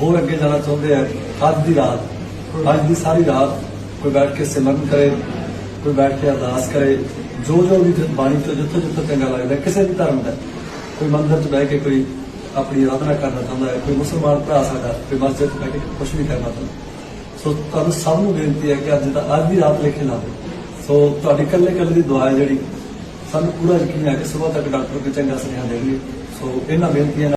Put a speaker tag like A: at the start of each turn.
A: ਹੋਰ ਅੱਗੇ ਜਾਣਾ ਚਾਹੁੰਦੇ ਆ, ਅੱਜ ਦੀ ਰਾਤ, ਅੱਜ ਦੀ ਸਾਰੀ ਰਾਤ ਕੋਈ ਬੈਠ ਕੇ ਸਿਮਰਨ ਕਰੇ, ਕੋਈ ਬੈਠ ਕੇ ਅਰਦਾਸ ਕਰੇ, ਜੋ ਜੋ ਵੀ ਬਾਣੀ ਤੋਂ ਜਿੱਥੋਂ ਜਿੱਥੋਂ ਚੰਗਾ ਲੱਗਦਾ ਕਿਸੇ ਵੀ ਧਰਮ ਦਾ, ਕੋਈ ਮੰਦਰ 'ਚ ਬਹਿ ਕੇ ਕੋਈ ਆਪਣੀ ਆਰਾਧਨਾ ਕਰਨਾ ਚਾਹੁੰਦਾ ਹੈ, ਕੋਈ ਮੁਸਲਮਾਨ ਭਰਾ ਸਾਡਾ, ਕੋਈ ਮਸਜਿਦ 'ਚ ਬਹਿ ਕੇ ਕੁਝ ਵੀ ਕਰਨਾ ਚਾਹੁੰਦਾ ਸੋ ਤੁਹਾਨੂੰ ਸਭ ਨੂੰ ਬੇਨਤੀ ਹੈ ਕਿ ਅੱਜ ਦਾ ਅੱਜ ਦੀ ਰਾਤ ਲਿਖੇ ਲਾ ਦਿਓ ਸੋ ਤੁਹਾਡੀ ਕੱਲੇ ਕੱਲੇ ਦੀ ਦੁਆ ਹੈ ਜਿਹੜੀ, ਸਾਨੂੰ ਪੂਰਾ ਯਕੀਨ ਹੈ ਕਿ ਸਵੇਰ ਤੱਕ ਡਾਕਟਰ ਕੋਈ ਚੰਗਾ ਸੁਨੇਹਾ ਦੇਣਗੇ। ਸੋ ਇਹਨਾਂ ਬੇਨਤੀਆਂ ਨਾਲ